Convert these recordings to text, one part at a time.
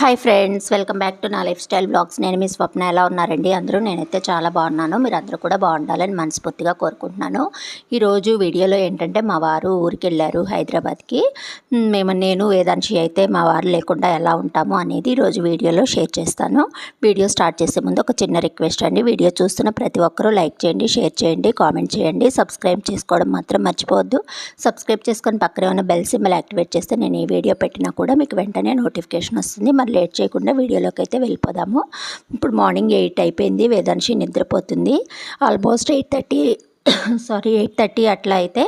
Hi friends welcome back to నా lifestyle blogs నేను మీ స్వప్న ఎలా ఉన్నారండి? అందరూ నేనైతే చాలా బాగున్నాను. మీరు అందరూ కూడా బాగుండాలని మనస్ఫూర్తిగా కోరుకుంటున్నాను. ఈరోజు వీడియోలో ఏంటంటే మా వారు ఊరికి వెళ్ళారు హైదరాబాద్కి మేము నేను వేదాంశి అయితే మా వారు లేకుండా ఎలా ఉంటాము అనేది ఈరోజు వీడియోలో షేర్ చేస్తాను. వీడియో స్టార్ట్ చేసే ముందు ఒక చిన్న రిక్వెస్ట్ అండి. వీడియో చూస్తున్న ప్రతి ఒక్కరూ లైక్ చేయండి షేర్ చేయండి కామెంట్ చేయండి. సబ్స్క్రైబ్ చేసుకోవడం మాత్రం మర్చిపోవద్దు. సబ్స్క్రైబ్ చేసుకొని పక్కనే ఉన్న బెల్ సింబల్ యాక్టివేట్ చేస్తే నేను ఈ వీడియో పెట్టినా కూడా మీకు వెంటనే నోటిఫికేషన్ వస్తుంది. మరి లేట్ చేయకుండా వీడియోలోకి అయితే వెళ్ళిపోదాము. ఇప్పుడు మార్నింగ్ ఎయిట్ అయిపోయింది. వేదాంశి నిద్రపోతుంది. Almost eight thirty sorry eight thirty అట్లా అయితే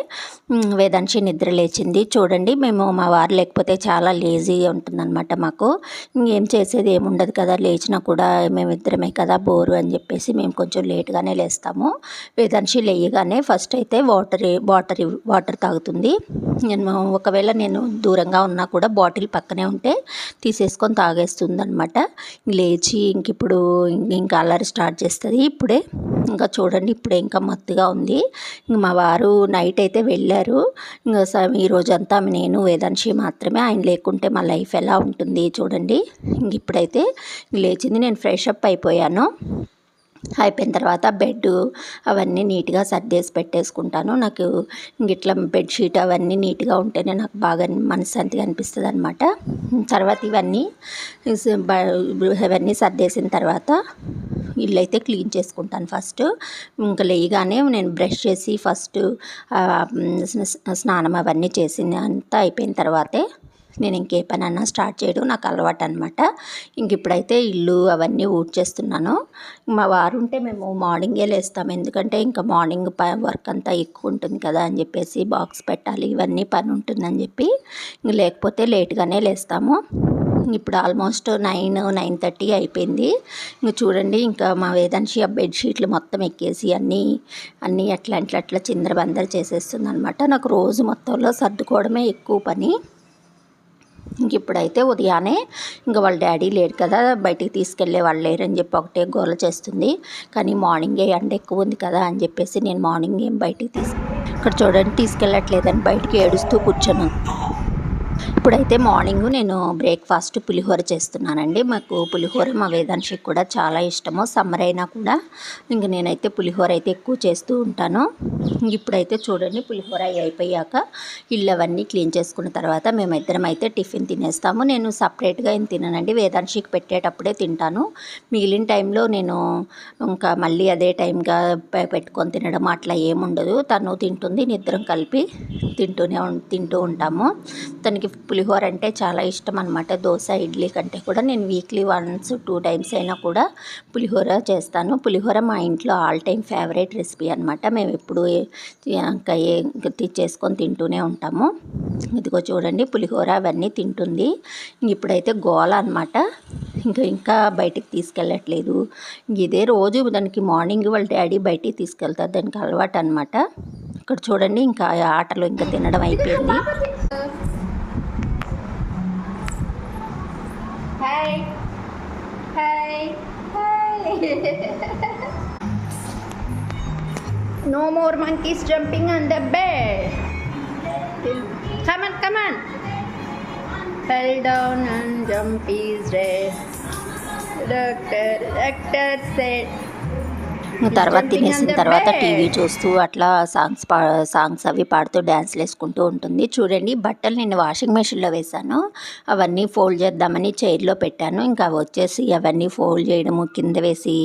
వేదాంశి నిద్ర లేచింది. చూడండి మేము మా వారు లేకపోతే చాలా లేజీ ఉంటుందన్నమాట మాకు. ఇంకేం చేసేది ఏముండదు కదా లేచినా కూడా మేమిద్దరమే కదా బోరు అని చెప్పేసి మేము కొంచెం లేట్గానే లేస్తాము. వేదాంశి లేయగానే ఫస్ట్ అయితే వాటర్ వాటర్ వాటర్ తాగుతుంది. నేను ఒకవేళ నేను దూరంగా ఉన్నా కూడా బాటిల్ పక్కనే ఉంటే తీసేసుకొని తాగేస్తుంది అనమాట లేచి ఇంక ఇప్పుడు ఇంకా అల్లరి స్టార్ట్ చేస్తుంది. ఇప్పుడే ఇంకా చూడండి ఇప్పుడే ఇంకా మత్తుగా ఉంది. ఇంక మా వారు నైట్ అయితే వెళ్ళారు. ఇంకా స- ఈ రోజంతా నేను వేదాంశి మాత్రమే. ఆయన లేకుంటే మా లైఫ్ ఎలా ఉంటుంది చూడండి. ఇంక ఇప్పుడైతే లేచింది. నేను ఫ్రెష్ అప్ అయిపోయాను. అయిపోయిన తర్వాత బెడ్ అవన్నీ నీట్గా సర్దేసి పెట్టేసుకుంటాను. నాకు ఇట్లా బెడ్షీట్ అవన్నీ నీట్గా ఉంటేనే నాకు బాగా మనశ్శాంతిగా అనిపిస్తుంది అనమాట తర్వాత ఇవన్నీ ఇవన్నీ సర్దేసిన తర్వాత ఇల్లు అయితే క్లీన్ చేసుకుంటాను ఫస్ట్. ఇంకా లేయగానే నేను బ్రష్ చేసి ఫస్ట్ స్నానం అవన్నీ చేసింది. అంతా అయిపోయిన తర్వాతే నేను ఇంకే పని అన్నా స్టార్ట్ చేయడం నాకు అలవాటు అనమాట ఇంక ఇప్పుడైతే ఇల్లు అవన్నీ ఊడ్చేస్తున్నాను మా వారు ఉంటే మేము మార్నింగే లేస్తాం. ఎందుకంటే ఇంకా మార్నింగ్ ప వర్క్ అంతా ఎక్కువ ఉంటుంది కదా అని చెప్పేసి బాక్స్ పెట్టాలి. ఇవన్నీ పని ఉంటుందని చెప్పి ఇంక లేకపోతే లేట్గానే లేస్తాము. ఇప్పుడు ఆల్మోస్ట్ నైన్ నైన్ థర్టీ అయిపోయింది. ఇంక చూడండి ఇంకా మా వేదాంశి ఆ బెడ్షీట్లు మొత్తం ఎక్కేసి అన్నీ అన్నీ అట్లా అట్లా అట్లా చిందరబందర చేసేస్తుంది అనమాట నాకు రోజు మొత్తంలో సర్దుకోవడమే ఎక్కువ పని. ఇంక ఇప్పుడైతే ఉదయాన్నే ఇంకా వాళ్ళ డాడీ లేడు కదా బయటికి తీసుకెళ్ళే వాళ్ళు లేరని చెప్పి ఒకటే గోల చేస్తుంది. కానీ మార్నింగే ఎండ ఎక్కువ ఉంది కదా అని చెప్పేసి నేను మార్నింగ్ ఏం బయటికి తీసుకు ఇక్కడ చూడండి తీసుకెళ్ళట్లేదని బయటికి ఏడుస్తూ కూర్చున్నాను. ఇప్పుడైతే మార్నింగ్ నేను బ్రేక్ఫాస్ట్ పులిహోర చేస్తున్నానండి. మాకు పులిహోర మా వేదాంశికి కూడా చాలా ఇష్టము. సమ్మర్ అయినా కూడా ఇంక నేనైతే పులిహోర అయితే ఎక్కువ చేస్తూ ఉంటాను. ఇప్పుడైతే చూడండి పులిహోర అయిపోయాక ఇల్లు అవన్నీ క్లీన్ చేసుకున్న తర్వాత మేమిద్దరం అయితే టిఫిన్ తినేస్తాము. నేను సపరేట్గా ఏం తిననండి. వేదాంశికి పెట్టేటప్పుడే తింటాను. మిగిలిన టైంలో నేను ఇంకా మళ్ళీ అదే టైంగా పెట్టుకొని తినడం అట్లా ఏముండదు తను తింటుంది. నిద్రం కలిపి తింటూనే ఉం- తింటూ ఉంటాము. తనకి పులిహోర అంటే చాలా ఇష్టం అనమాట దోశ ఇడ్లీ కంటే కూడా నేను వీక్లీ వన్స్ టూ టైమ్స్ అయినా కూడా పులిహోర చేస్తాను. పులిహోర మా ఇంట్లో ఆల్ టైమ్ ఫేవరెట్ రెసిపీ అనమాట మేము ఎప్పుడు ఇంకా ఏ చేసుకొని తింటూనే ఉంటాము. ఇదిగో చూడండి పులిహోర అవన్నీ తింటుంది. ఇప్పుడైతే గోల అనమాట ఇంకా ఇంకా బయటికి తీసుకెళ్ళట్లేదు. ఇదే రోజు దానికి మార్నింగ్ వాళ్ళ డాడీ బయటికి తీసుకెళ్తారు. దానికి అలవాటు అనమాట ఇక్కడ చూడండి ఇంకా ఆటలు ఇంకా తినడం అయిపోయింది. no more monkeys jumping on the bed. Come on, come on. Fell down and jump is red. Doctor, doctor said. తర్వాత తినేసిన తర్వాత టీవీ చూస్తూ అట్లా సాంగ్స్ పా సాంగ్స్ అవి పాడుతూ డ్యాన్స్లు వేసుకుంటూ ఉంటుంది. చూడండి బట్టలు నేను వాషింగ్ మెషిన్లో వేశాను. అవన్నీ ఫోల్డ్ చేద్దామని చైర్లో పెట్టాను. ఇంకా వచ్చేసి అవన్నీ ఫోల్డ్ చేయడము కింద వేసి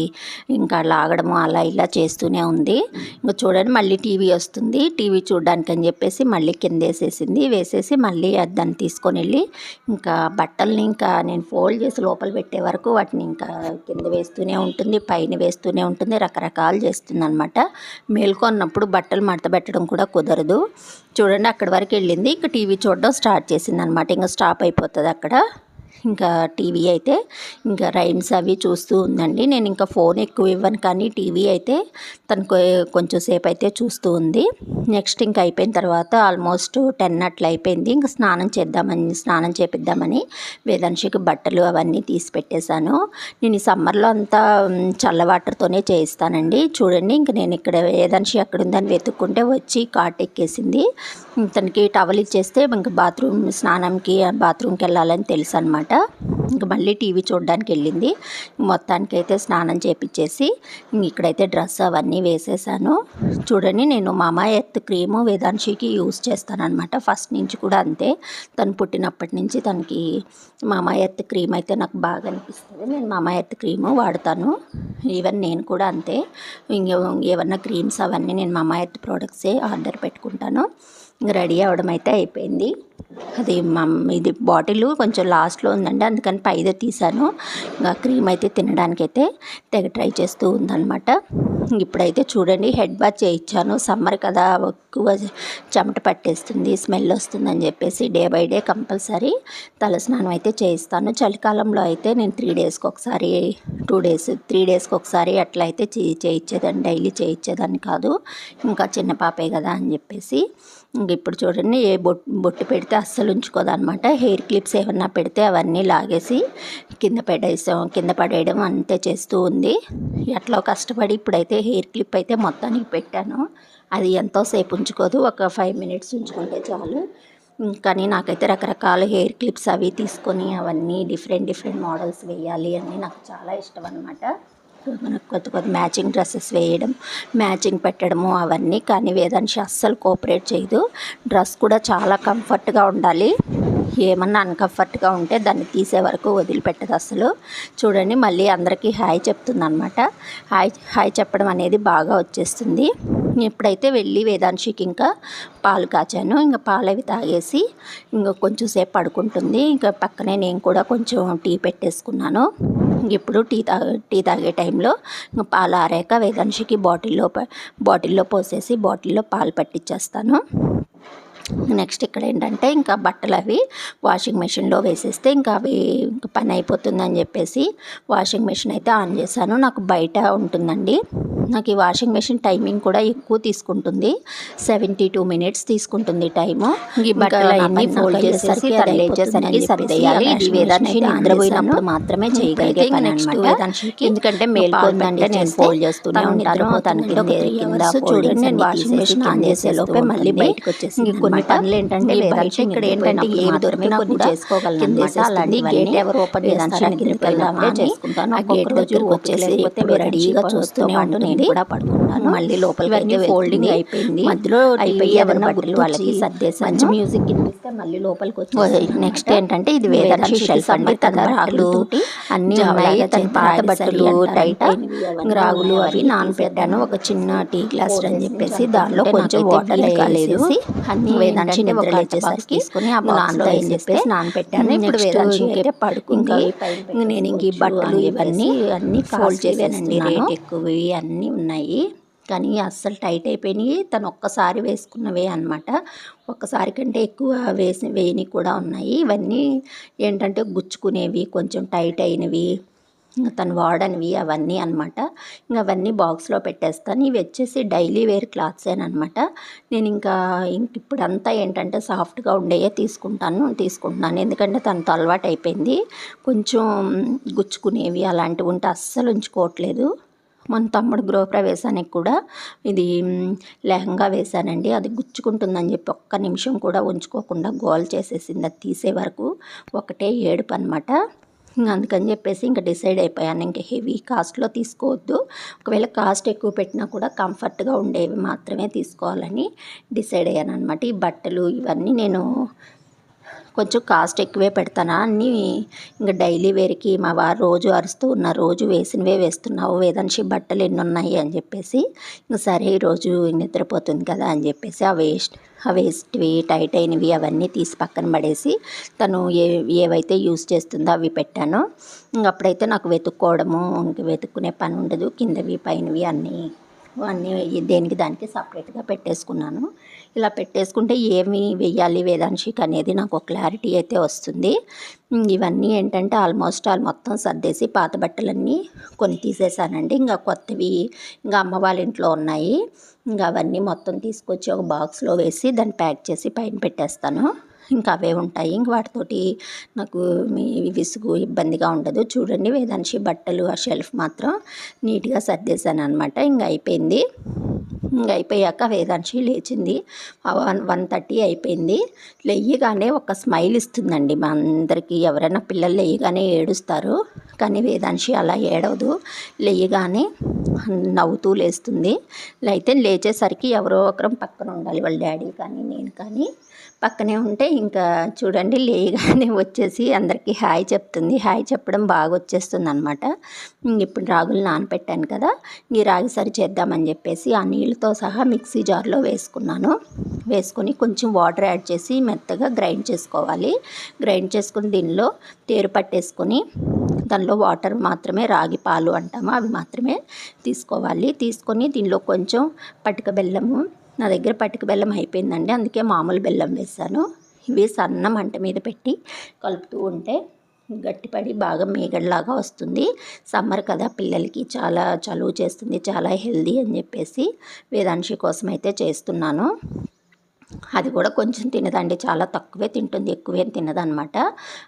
ఇంకా లాగడము అలా ఇలా చేస్తూనే ఉంది. ఇంకా చూడండి మళ్ళీ టీవీ వస్తుంది. టీవీ చూడడానికి అని చెప్పేసి మళ్ళీ కింద వేసేసింది. వేసేసి మళ్ళీ దాన్ని తీసుకొని వెళ్ళి ఇంకా బట్టల్ని ఇంకా నేను ఫోల్డ్ చేసి లోపల పెట్టే వరకు వాటిని ఇంకా కింద వేస్తూనే ఉంటుంది పైన వేస్తూనే ఉంటుంది రకరకాల రకరకాలు చేస్తుందనమాట మేల్కొన్నప్పుడు బట్టలు మడత పెట్టడం కూడా కుదరదు. చూడండి అక్కడి వరకు వెళ్ళింది. ఇంకా టీవీ చూడడం స్టార్ట్ చేసింది అనమాట ఇంకా స్టాప్ అయిపోతుంది అక్కడ. ఇంకా టీవీ అయితే ఇంకా రైమ్స్ అవి చూస్తూ ఉందండి. నేను ఇంకా ఫోన్ ఎక్కువ ఇవ్వను కానీ టీవీ అయితే తనకు కొంచెం సేపు అయితే చూస్తూ ఉంది. నెక్స్ట్ ఇంకా అయిపోయిన తర్వాత ఆల్మోస్ట్ టెన్ అట్లా అయిపోయింది. ఇంకా స్నానం చేద్దామని స్నానం చేపిద్దామని వేదాంశికి బట్టలు అవన్నీ తీసి పెట్టేశాను. నేను ఈ సమ్మర్లో అంతా చల్ల వాటర్తోనే చేయిస్తానండి. చూడండి ఇంక నేను ఇక్కడ వేదాంశి అక్కడ ఉందని వెతుక్కుంటే వచ్చి కాట్ ఎక్కేసింది. తనకి టవల్ ఇచ్చేస్తే ఇంక బాత్రూమ్ స్నానంకి బాత్రూమ్కి వెళ్ళాలని తెలుసు అనమాట ఇంక మళ్ళీ టీవీ చూడడానికి వెళ్ళింది. మొత్తానికి అయితే స్నానం చేపించేసి ఇక్కడైతే డ్రెస్ అవన్నీ వేసేసాను. చూడండి నేను మామా ఎత్ క్రీము వేదాంశికి యూస్ చేస్తానమాట ఫస్ట్ నుంచి కూడా అంతే. తను పుట్టినప్పటి నుంచి తనకి మామా ఎత్ క్రీమ్ అయితే నాకు బాగా అనిపిస్తుంది. నేను మామా ఎత్ క్రీము వాడతాను. ఈవెన్ నేను కూడా అంతే. ఇంక ఏమన్నా క్రీమ్స్ అవన్నీ నేను మామా ఎత్ ప్రోడక్ట్సే ఆర్డర్ పెట్టుకుంటాను. రెడీ అవ్వడం అయితే అయిపోయింది. అది ఇది బాటిల్ కొంచెం లాస్ట్లో ఉందండి అందుకని పైదే తీసాను. ఇంకా క్రీమ్ అయితే తినడానికైతే తెగ ట్రై చేస్తూ ఉందన్నమాట. ఇప్పుడైతే చూడండి హెడ్ బాత్ చేయించాను. సమ్మర్ కదా ఎక్కువ చెమట పట్టేస్తుంది స్మెల్ వస్తుందని చెప్పేసి డే బై డే కంపల్సరీ తలస్నానం అయితే చేయిస్తాను. చలికాలంలో అయితే నేను త్రీ డేస్కి ఒకసారి టూ డేస్ త్రీ డేస్కి ఒకసారి అట్లా అయితే చే చేయించేదాన్ని డైలీ చేయించేదాన్ని కాదు. ఇంకా చిన్న పాపే కదా అని చెప్పేసి ఇంక ఇప్పుడు చూడండి ఏ బొట్టు బొట్టు పెడితే అస్సలు ఉంచుకోదన్నమాట హెయిర్ క్లిప్స్ ఏమన్నా పెడితే అవన్నీ లాగేసి కింద పడేసాం కింద పడేయడం అంతే చేస్తూ ఉంది. ఎట్లా కష్టపడి ఇప్పుడైతే హెయిర్ క్లిప్ అయితే మొత్తానికి పెట్టాను. అది ఎంతోసేపు ఉంచుకోదు ఒక ఫైవ్ మినిట్స్ ఉంచుకుంటే చాలు. కానీ నాకైతే రకరకాల హెయిర్ క్లిప్స్ అవి తీసుకొని అవన్నీ డిఫరెంట్ డిఫరెంట్ మోడల్స్ వేయాలి అని నాకు చాలా ఇష్టం అనమాట మనకు కొత్త కొత్త మ్యాచింగ్ డ్రెస్సెస్ వేయడం మ్యాచింగ్ పెట్టడము అవన్నీ. కానీ వేదాంశి అస్సలు కోఆపరేట్ చేయదు. డ్రెస్ కూడా చాలా కంఫర్ట్గా ఉండాలి. ఏమన్నా అన్కంఫర్ట్గా ఉంటే దాన్ని తీసే వరకు వదిలిపెట్టదు అసలు చూడండి మళ్ళీ అందరికీ హాయ్ చెప్తుందనమాట హాయ్ హాయ్ చెప్పడం అనేది బాగా వచ్చేస్తుంది. ఇప్పుడైతే వెళ్ళి వేదాంశికి ఇంకా పాలు కాచాను. ఇంకా పాలు అవి తాగేసి ఇంకా కొంచెం సేపు పడుకుంటుంది. ఇంకా పక్కనే నేను కూడా కొంచెం టీ పెట్టేసుకున్నాను. ఎప్పుడు ఇప్పుడు టీ తా టీ తాగే టైంలో పాలు ఆరాక వేదాంశికి బాటిల్లో బాటిల్లో పోసేసి బాటిల్లో పాలు పట్టించేస్తాను నెక్స్ట్ ఇక్కడ ఏంటంటే ఇంకా బట్టలు అవి వాషింగ్ మెషిన్లో వేసేస్తే ఇంకా అవి పని అయిపోతుందని చెప్పేసి వాషింగ్ మెషిన్ అయితే ఆన్ చేశాను. నాకు బయట ఉంటుందండి. నాకు ఈ వాషింగ్ మెషిన్ టైమింగ్ కూడా ఎక్కువ తీసుకుంటుంది. సెవెంటీ టూ మినిట్స్ తీసుకుంటుంది టైము. ఈ బట్టలు అన్ని ఫోల్డ్ చేసేసరికి లేచేసరికి సరిదేయాలి. ఇది వేదానికి నిద్రపోయినప్పుడు మాత్రమే చేయగలిగే పని వేదాంశికి ఎందుకంటే మేల్కొందంటే నేను ఫోల్డ్ చేస్తూనే ఉంటాను. తన కింద కింద చూడండి నేను వాషింగ్ మెషిన్ ఆన్ చేసే లోపే మళ్ళీ బయటకు వచ్చేసి పనులు ఏంటంటే వేదాంశి ఇక్కడ ఏంటంటే ఏవి దొరికినా చేసుకోగలను అలాంటి గేట్ ఎవరు ఓపెన్ చేస్తారని కిందకి వెళ్దామా చేసుకుంటాను. ఆ గేట్ దగ్గర వచ్చేసి ఎప్పుడు రెడీగా చూస్తూనే ఉంటూ నేను కూడా పడుకుంటాను. మళ్ళీ లోపలికి అయితే ఫోల్డింగ్ అయిపోయింది. మధ్యలో అయిపోయి ఎవరైనా బట్టలు వాళ్ళకి సర్దేసి మంచి మ్యూజిక్ వినిపిస్తే మళ్ళీ లోపలికి వచ్చి నెక్స్ట్ ఏంటంటే ఇది వేదాంశి షెల్ఫ్ అండి తన రాగులు అన్ని ఉన్నాయి. తన పాత బట్టలు టైట్ రాగులు అవి నానబెట్టాను ఒక చిన్న టీ గ్లాస్ అని చెప్పేసి దానిలో కొంచెం వాటర్ కాలేదు అన్ని వేదాంశి నిద్ర లేచేసరికి తీసుకుని ఆ ఏం చెప్పేసి నానబెట్టాను ఇప్పుడు వేదాంశి అయితే పడుకుంది. నేను ఇంక బట్టలు ఇవన్నీ అన్ని ఫోల్డ్ చేసానండి రేట్ ఎక్కువవి అన్నీ ఉన్నాయి. కానీ అస్సలు టైట్ అయిపోయినాయి. తను ఒక్కసారి వేసుకున్నవే అనమాట ఒక్కసారి కంటే ఎక్కువ వేసి వేయని కూడా ఉన్నాయి. ఇవన్నీ ఏంటంటే గుచ్చుకునేవి కొంచెం టైట్ అయినవి ఇంకా తను వాడనివి అవన్నీ అనమాట ఇంకా అవన్నీ బాక్స్లో పెట్టేస్తాను. ఇవి వచ్చేసి డైలీ వేర్ క్లాత్సేనమాట నేను ఇంకా ఇంక ఇప్పుడంతా ఏంటంటే సాఫ్ట్గా ఉండేయే తీసుకుంటాను తీసుకుంటున్నాను. ఎందుకంటే తనతో అలవాటు అయిపోయింది కొంచెం గుచ్చుకునేవి అలాంటివి ఉంటే అస్సలు ఉంచుకోవట్లేదు. మన తమ్ముడు గృహప్రవేశానికి కూడా ఇది లెహంగా వేశానండి. అది గుచ్చుకుంటుందని చెప్పి ఒక్క నిమిషం కూడా ఉంచుకోకుండా గోల్ చేసేసింది. అది తీసే వరకు ఒకటే ఏడుపు అనమాట అందుకని చెప్పేసి ఇంకా డిసైడ్ అయిపోయాను. ఇంకా హెవీ కాస్ట్లో తీసుకోవద్దు. ఒకవేళ కాస్ట్ ఎక్కువ పెట్టినా కూడా కంఫర్ట్గా ఉండేవి మాత్రమే తీసుకోవాలని డిసైడ్ అయ్యాను అనమాట ఈ బట్టలు ఇవన్నీ నేను కొంచెం కాస్ట్ ఎక్కువే పెడతానా అన్నీ ఇంకా డైలీ వేర్కి మా వారు రోజు అరుస్తూ ఉన్న రోజు వేసినవే వేస్తున్నావు. వేదాంశి బట్టలు ఎన్ని ఉన్నాయి అని చెప్పేసి ఇంకా సరే ఈరోజు నిద్రపోతుంది కదా అని చెప్పేసి ఆ వేస్ట్ ఆ వేస్ట్వి టైట్ అయినవి అవన్నీ తీసి పక్కన పడేసి తను ఏ ఏవైతే యూస్ చేస్తుందో అవి పెట్టాను. ఇంక అప్పుడైతే నాకు వెతుక్కోవడము ఇంక వెతుక్కునే పని ఉండదు. కిందవి పైనవి అన్నీ అన్నీ దేనికి దానికి సపరేట్గా పెట్టేసుకున్నాను. ఇలా పెట్టేసుకుంటే ఏమి వెయ్యాలి వేదాంశిక్ అనేది నాకు ఒక క్లారిటీ అయితే వస్తుంది. ఇవన్నీ ఏంటంటే ఆల్మోస్ట్ ఆల్ మొత్తం సర్దేసి పాత బట్టలన్నీ కొన్ని తీసేసానండి. ఇంకా కొత్తవి ఇంకా అమ్మ వాళ్ళ ఇంట్లో ఉన్నాయి. ఇంకా అవన్నీ మొత్తం తీసుకొచ్చి ఒక బాక్స్లో వేసి దాన్ని ప్యాక్ చేసి పైన పెట్టేస్తాను. ఇంకా అవే ఉంటాయి. ఇంక వాటితోటి నాకు మీ విసుగు ఇబ్బందిగా ఉండదు. చూడండి వేదాంశి బట్టలు ఆ షెల్ఫ్ మాత్రం నీట్గా సర్దేశాను అనమాట ఇంకా అయిపోయింది. ఇంక అయిపోయాక వేదాంశి లేచింది. వన్ వన్ థర్టీ అయిపోయింది. లేయగానే ఒక స్మైల్ ఇస్తుందండి మా అందరికీ. ఎవరైనా పిల్లలు లేయగానే ఏడుస్తారు. కానీ వేదాంశి అలా ఏడవదు. లేయగానే నవ్వుతూ లేస్తుంది. అయితే లేచేసరికి ఎవరో ఒకరం పక్కన ఉండాలి వాళ్ళ డాడీ కానీ నేను కానీ. పక్కనే ఉంటే ఇంకా చూడండి లేగానే వచ్చేసి అందరికీ హాయ్ చెప్తుంది. హాయ్ చెప్పడం బాగా వచ్చేస్తుంది అనమాట ఇప్పుడు రాగులు నానపెట్టాను కదా ఈ రాగి సరి చేద్దామని చెప్పేసి ఆ నీళ్ళతో సహా మిక్సీ జార్లో వేసుకున్నాను. వేసుకొని కొంచెం వాటర్ యాడ్ చేసి మెత్తగా గ్రైండ్ చేసుకోవాలి. గ్రైండ్ చేసుకుని దీనిలో తేరు పట్టేసుకొని దానిలో వాటర్ మాత్రమే రాగి పాలు అంటాము అవి మాత్రమే తీసుకోవాలి. తీసుకొని దీనిలో కొంచెం పటిక బెల్లము నా దగ్గర పట్టుకు బెల్లం అయిపోయిందండి. అందుకే మామూలు బెల్లం వేసాను ఇవి సన్న మంట మీద పెట్టి కలుపుతూ ఉంటే గట్టిపడి బాగా మేగడ్లాగా వస్తుంది. సమ్మర్ కదా పిల్లలకి చాలా చలువు చేస్తుంది చాలా హెల్దీ అని చెప్పేసి వేదాంశి కోసం అయితే చేస్తున్నాను. అది కూడా కొంచెం తినదండి. చాలా తక్కువే తింటుంది ఎక్కువేం తినదనమాట.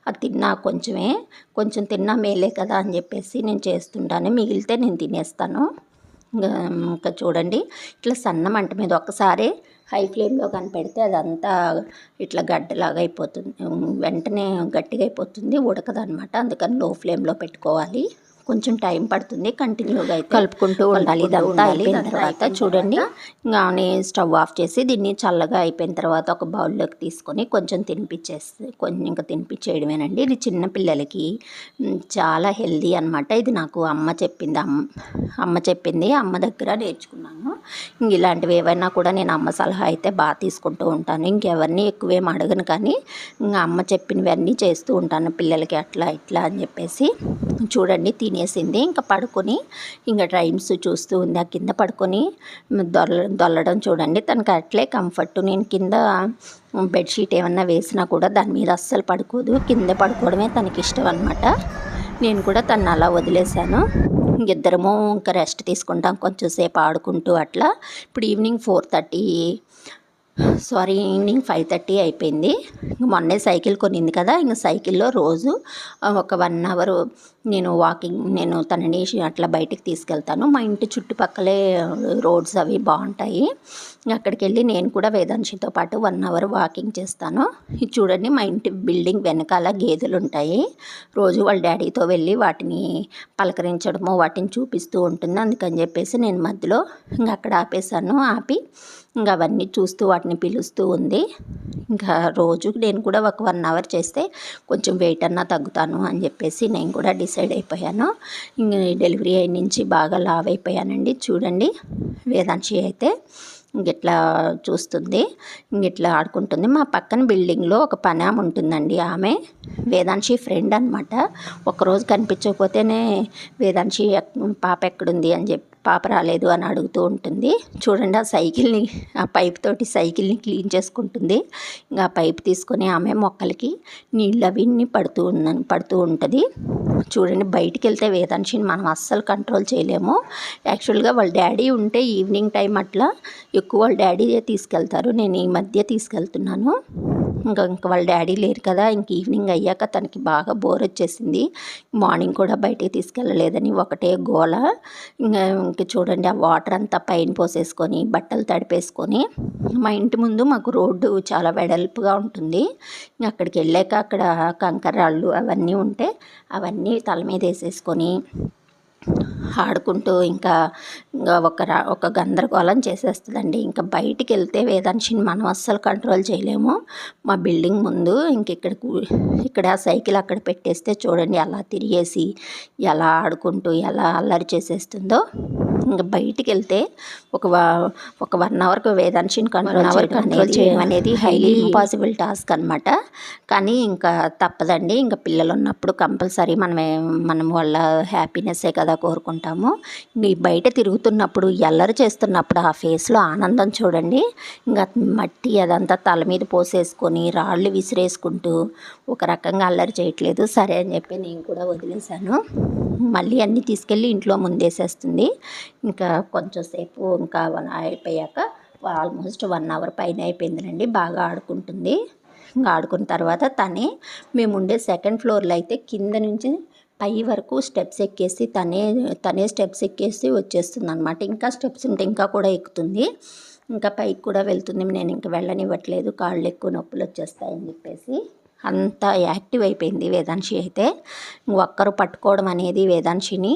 అది తిన్నా కొంచెమే కొంచెం తిన్నా మేలే కదా అని చెప్పేసి నేను చేస్తుంటాను. మిగిలితే నేను తినేస్తాను. ఇంకా చూడండి. ఇట్లా సన్న మంట మీద ఒక్కసారి హై ఫ్లేమ్లో కనిపెడితే అదంతా ఇట్లా గడ్డలాగా అయిపోతుంది. వెంటనే గట్టిగా అయిపోతుంది ఉడకదనమాట అందుకని లో ఫ్లేమ్లో పెట్టుకోవాలి. కొంచెం టైం పడుతుంది. కంటిన్యూగా అయితే కలుపుకుంటూ ఉండాలి. ఇదంతా అయిపోయిన తర్వాత చూడండి. ఇంకా స్టవ్ ఆఫ్ చేసి దీన్ని చల్లగా అయిపోయిన తర్వాత ఒక బౌల్లోకి తీసుకొని కొంచెం తినిపించేసి కొంచెం ఇంకా తినిపించేయడమేనండి. ఇది చిన్న పిల్లలకి చాలా హెల్దీ అనమాట ఇది నాకు అమ్మ చెప్పింది. అమ్మ అమ్మ చెప్పింది. అమ్మ దగ్గర నేర్చుకున్నాను. ఇంక ఇలాంటివి ఏవైనా కూడా నేను అమ్మ సలహా అయితే బాగా తీసుకుంటూ ఉంటాను. ఇంకెవరిని ఎక్కువేం అడగను కానీ ఇంకా అమ్మ చెప్పినవన్నీ చేస్తూ ఉంటాను. పిల్లలకి అట్లా ఇట్లా అని చెప్పేసి. చూడండి తినేసింది. ఇంకా పడుకొని ఇంకా డ్రైమ్స్ చూస్తూ ఉంది ఆ కింద పడుకొని దొల్ల దొల్లడం చూడండి. తనకి అట్లే కంఫర్ట్ నేను కింద బెడ్షీట్ ఏమన్నా వేసినా కూడా దాని మీద అస్సలు పడుకోదు. కింద పడుకోవడమే తనకి ఇష్టం అనమాట నేను కూడా తను అలా వదిలేశాను. ఇద్దరము ఇంకా రెస్ట్ తీసుకుంటాం కొంచెం సేపు ఆడుకుంటూ అట్లా. ఇప్పుడు evening four thirty sorry evening five thirty అయిపోయింది. మొన్నే సైకిల్ కొనింది కదా ఇంక సైకిల్లో రోజు ఒక వన్ అవర్ నేను వాకింగ్ నేను తనని అట్లా బయటికి తీసుకెళ్తాను. మా ఇంటి చుట్టుపక్కలే రోడ్స్ అవి బాగుంటాయి. అక్కడికి వెళ్ళి నేను కూడా వేదాంశితో పాటు వన్ అవర్ వాకింగ్ చేస్తాను. ఇది చూడండి మా ఇంటి బిల్డింగ్ వెనకాల గేదెలు ఉంటాయి రోజు వాళ్ళ డాడీతో వెళ్ళి వాటిని పలకరించడము వాటిని చూపిస్తూ ఉంటుంది. అందుకని చెప్పేసి నేను మధ్యలో ఇంకా అక్కడ ఆపేసాను ఆపి ఇంకా అవన్నీ చూస్తూ వాటిని పిలుస్తూ ఉంది. ఇంకా రోజు నేను కూడా ఒక వన్ అవర్ చేస్తే కొంచెం వెయిట్ అన్నా తగ్గుతాను అని చెప్పేసి నేను కూడా డిసైడ్ అయిపోయాను. ఇంకా డెలివరీ అయిన నుంచి బాగా లావ్ అయిపోయానండి. చూడండి వేదాంశి అయితే ఇట్లా చూస్తుంది. ఇంగిట్లా ఆడుకుంటుంది. మా పక్కన బిల్డింగ్లో ఒక పని ఆమె ఉంటుందండి ఆమె. వేదాంశి ఫ్రెండ్ అనమాట ఒకరోజు కనిపించకపోతేనే వేదాంశి పాప ఎక్కడుంది అని చెప్పి పాప రాలేదు అని అడుగుతూ ఉంటుంది. చూడండి ఆ సైకిల్ని ఆ పైప్ తోటి సైకిల్ని క్లీన్ చేసుకుంటుంది. ఇంకా ఆ పైప్ తీసుకొని ఆమె మొక్కలకి నీళ్ళు అవన్నీ పడుతూ ఉన్నాను పడుతూ ఉంటుంది. చూడండి బయటికి వెళ్తే వేదాంశిని మనం అస్సలు కంట్రోల్ చేయలేము. యాక్చువల్గా వాళ్ళ డాడీ ఉంటే ఈవినింగ్ టైం అట్లా ఎక్కువ వాళ్ళ డాడీ తీసుకెళ్తారు. నేను ఈ మధ్య తీసుకెళ్తున్నాను. ఇంకా ఇంకా వాళ్ళ డాడీ లేరు కదా ఇంక ఈవినింగ్ అయ్యాక తనకి బాగా బోర్ వచ్చేసింది. మార్నింగ్ కూడా బయటికి తీసుకెళ్ళలేదని ఒకటే గోల. ఇంకా ఇంక చూడండి ఆ వాటర్ అంతా పైన పోసేసుకొని బట్టలు తడిపేసుకొని మా ఇంటి ముందు మాకు రోడ్డు చాలా వెడల్పుగా ఉంటుంది. ఇంకా అక్కడికి వెళ్ళాక అక్కడ కంకర రాళ్ళు అవన్నీ ఉంటే అవన్నీ తల మీద వేసేసుకొని ఆడుకుంటూ ఇంకా ఇంకా ఒక రా ఒక గందరగోళం చేసేస్తుందండి. ఇంకా బయటికి వెళ్తే వేదాంశిని మనం అస్సలు కంట్రోల్ చేయలేము. మా బిల్డింగ్ ముందు ఇంక ఇక్కడ ఇక్కడ సైకిల్ అక్కడ పెట్టేస్తే చూడండి అలా తిరిగేసి ఎలా ఆడుకుంటూ ఎలా అల్లరి చేసేస్తుందో. ఇంకా బయటికి వెళ్తే ఒక ఒక వన్ అవర్కి వేదాంశిని కంట్రోల్ అవర్ కంట్రోల్ చేయడం. అనేది హైలీ ఇంపాసిబుల్ టాస్క్ అనమాట కానీ ఇంకా తప్పదండి. ఇంకా పిల్లలు ఉన్నప్పుడు కంపల్సరీ మనమే మనం వాళ్ళ హ్యాపీనెస్సే కదా కోరుకుంటాము. ఇంక ఈ బయట తిరుగుతున్నప్పుడు ఎల్లరి చేస్తున్నప్పుడు ఆ ఫేస్లో ఆనందం చూడండి. ఇంకా మట్టి అదంతా తల మీద పోసేసుకొని రాళ్ళు విసిరేసుకుంటూ ఒక రకంగా అల్లరి చేయట్లేదు. సరే అని చెప్పి నేను కూడా వదిలేశాను. మళ్ళీ అన్నీ తీసుకెళ్ళి ఇంట్లో ముందేసేస్తుంది. ఇంకా కొంచెం సేపు ఇంకా వన్ అయిపోయాక ఆల్మోస్ట్ వన్ అవర్ పైన అయిపోయిందండి బాగా ఆడుకుంటుంది. ఇంకా ఆడుకున్న తర్వాత తనే మేము ఉండే సెకండ్ ఫ్లోర్లో అయితే కింద నుంచి పై వరకు స్టెప్స్ ఎక్కేసి తనే తనే స్టెప్స్ ఎక్కేసి వచ్చేస్తుంది అనమాట ఇంకా స్టెప్స్ ఉంటే ఇంకా కూడా ఎక్కుతుంది. ఇంకా పైకి కూడా వెళ్తుంది నేను ఇంకా వెళ్ళనివ్వట్లేదు కాళ్ళు ఎక్కువ నొప్పులు వచ్చేస్తాయని చెప్పేసి. అంత యాక్టివ్ అయిపోయింది వేదాంశి అయితే. ఒక్కరు పట్టుకోవడం అనేది వేదాంశిని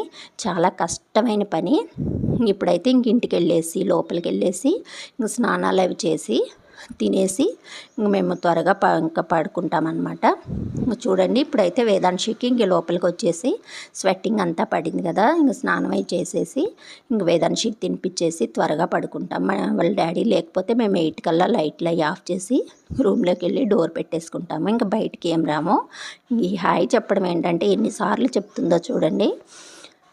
చాలా కష్టమైన పని. ఇప్పుడైతే ఇంక ఇంటికి వెళ్ళేసి లోపలికి వెళ్ళేసి ఇంక స్నానాలు అవి చేసి తినేసి ఇంక మేము త్వరగా ప ఇంకా పడుకుంటామన్నమాట. చూడండి ఇప్పుడైతే వేదాంశికి ఇంక లోపలికి వచ్చేసి స్వెట్టింగ్ అంతా పడింది కదా ఇంక స్నానం అయి చేసేసి ఇంక వేదాంశికి తినిపించేసి త్వరగా పడుకుంటాం. వాళ్ళ డాడీ లేకపోతే మేము ఎయిట్ కల్లా లైట్లు అవి ఆఫ్ చేసి రూమ్లోకి వెళ్ళి డోర్ పెట్టేసుకుంటాము. ఇంకా బయటికి ఏం రాము. ఈ హాయ్ చెప్పడం ఏంటంటే ఎన్నిసార్లు చెప్తుందో చూడండి.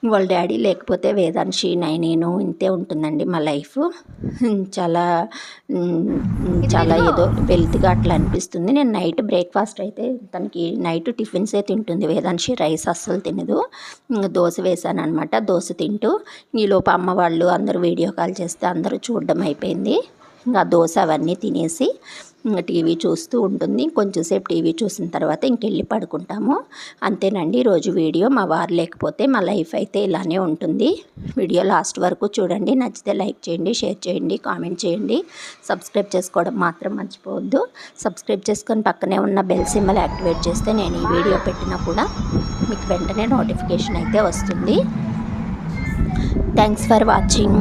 వాళ్ళ డాడీ లేకపోతే వేదాంశి నై నేను ఇంతే ఉంటుందండి మా లైఫ్. చాలా చాలా ఏదో వెల్త్గా అట్లా అనిపిస్తుంది. నేను నైట్ బ్రేక్ఫాస్ట్ అయితే తనకి నైట్ టిఫిన్సే తింటుంది. వేదాంశి రైస్ అస్సలు తినదు. ఇంకా దోశ వేసాను అనమాట దోశ తింటూ ఈలోపు అమ్మ వాళ్ళు అందరూ వీడియో కాల్ చేస్తే అందరూ చూడడం అయిపోయింది. ఇంకా దోశ అవన్నీ తినేసి టీవీ చూస్తూ ఉంటుంది. కొంచెంసేపు టీవీ చూసిన తర్వాత ఇంకెళ్ళి పడుకుంటాము. అంతేనండి ఈరోజు వీడియో మా వారు లేకపోతే మా లైఫ్ అయితే ఇలానే ఉంటుంది. వీడియో లాస్ట్ వరకు చూడండి. నచ్చితే లైక్ చేయండి షేర్ చేయండి కామెంట్ చేయండి. సబ్స్క్రైబ్ చేసుకోవడం మాత్రం మర్చిపోవద్దు. సబ్స్క్రైబ్ చేసుకొని పక్కనే ఉన్న బెల్ సింబల్ యాక్టివేట్ చేస్తే నేను ఈ వీడియో పెట్టినా కూడా మీకు వెంటనే నోటిఫికేషన్ అయితే వస్తుంది. Thanks for watching.